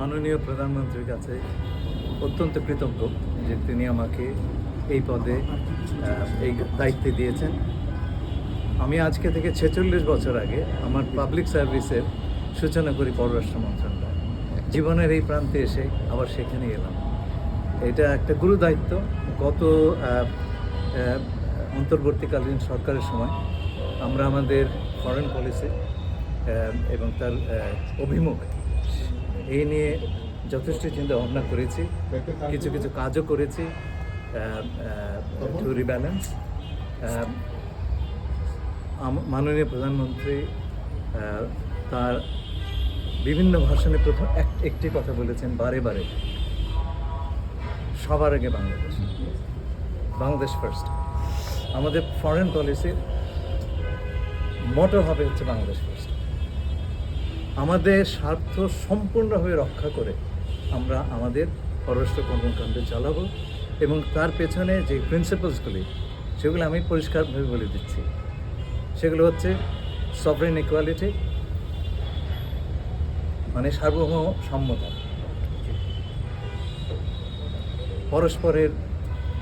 মাননীয় প্রধানমন্ত্রীর কাছে অত্যন্ত কৃতজ্ঞ যে তিনি আমাকে এই পদে এই দায়িত্বে দিয়েছেন। আমি আজকে থেকে ছেচল্লিশ বছর আগে আমার পাবলিক সার্ভিসের সূচনা করি পররাষ্ট্র মন্ত্রণালয়। জীবনের এই প্রান্তে এসে আবার সেখানে এলাম। এটা একটা গুরু দায়িত্ব। গত অন্তর্বর্তীকালীন সরকারের সময় আমরা আমাদের ফরেন পলিসি এবং তার অভিমুখ এই নিয়ে যথেষ্ট চিন্তা ভাবনা করেছি, কিছু কিছু কাজও করেছি টু রিব্যালেন্স মাননীয় প্রধানমন্ত্রী তার বিভিন্ন ভাষণে প্রথম এক- একটি কথা বলেছেন, বারে বারে, সবার আগে বাংলাদেশ বাংলাদেশ ফার্স্ট আমাদের ফরেন পলিসির মোটো হবে হচ্ছে বাংলাদেশ ফার্স্ট আমাদের স্বার্থ সম্পূর্ণভাবে রক্ষা করে আমরা আমাদের পররাষ্ট্র কর্মকাণ্ড চালাবো এবং তার পেছনে যে প্রিন্সিপালসগুলি সেগুলো আমি পরিষ্কারভাবে বলে দিচ্ছি। সেগুলো হচ্ছে সফরেন ইকুয়ালিটি মানে সার্বভৌম সম্মতা পরস্পরের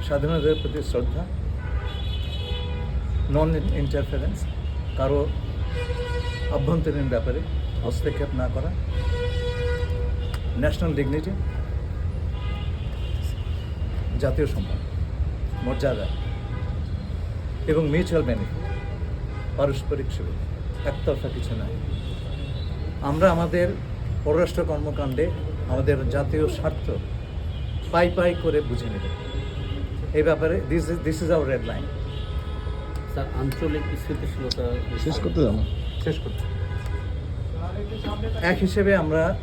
স্বাধীনতার প্রতি শ্রদ্ধা নন ইন্টারফারেন্স কারও অভ্যন্তরীণ ব্যাপারে হস্তক্ষেপ না করা। ন্যাশনাল ডিগনিটি জাতীয় সম্মান মর্যাদা এবং মিউচুয়াল বেনিফিট পারস্পরিক সুবিধা একতরফা কিছু নয়। আমরা আমাদের পররাষ্ট্র কর্মকাণ্ডে আমাদের জাতীয় স্বার্থ পাই পাই করে বুঝে নেব। এই ব্যাপারে this is this is our red line sir আঞ্চলিক স্থিতিশীলতা শেষ করতে যাব শেষ করতে এক হিসেবে আমরা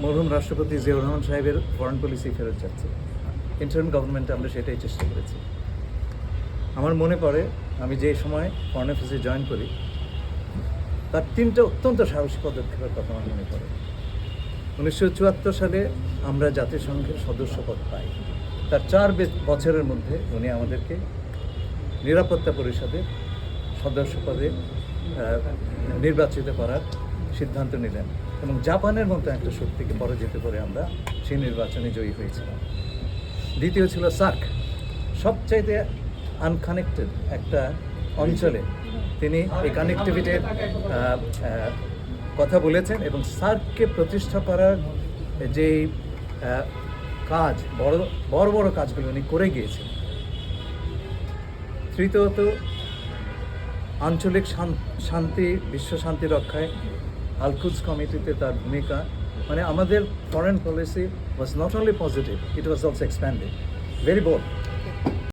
মরহুম রাষ্ট্রপতি জিয়াউর রহমান সাহেবের ফরেন পলিসি ফেরত যাচ্ছে। ইন্টারিম গভর্নমেন্টে আমরা সেটাই চেষ্টা করেছি। আমার মনে পড়ে আমি যে সময় ফরেন অফিসে জয়েন করি তার তিনটা অত্যন্ত সাহসী পদক্ষেপের কথা আমার মনে পড়ে। উনিশশো চুয়াত্তর সালে আমরা জাতিসংঘের সদস্যপদ পাই। তার চার বছরের মধ্যে উনি আমাদেরকে নিরাপত্তা পরিষদের সদস্য পদে আহ, নির্বাচিত করার সিদ্ধান্ত নিলেন। এবং জাপানের মতো একটা শক্তিকে পরাজিত করে আমরা সেই নির্বাচনে জয়ী হয়েছিলাম। দ্বিতীয় ছিল সার্ক। সবচাইতে আনকানেক্টেড একটা অঞ্চলে তিনি এই কানেক্টিভিটির কথা বলেছেন এবং সার্ককে প্রতিষ্ঠা করার যে কাজ, বড় বড় বড় কাজগুলো উনি করে গিয়েছেন। তৃতীয়ত আঞ্চলিক শান- শান্তি, বিশ্ব শান্তি রক্ষায় আলকুজ কমিটিতে তার ভূমিকা। মানে আমাদের foreign policy was not only positive it was also expanded very bold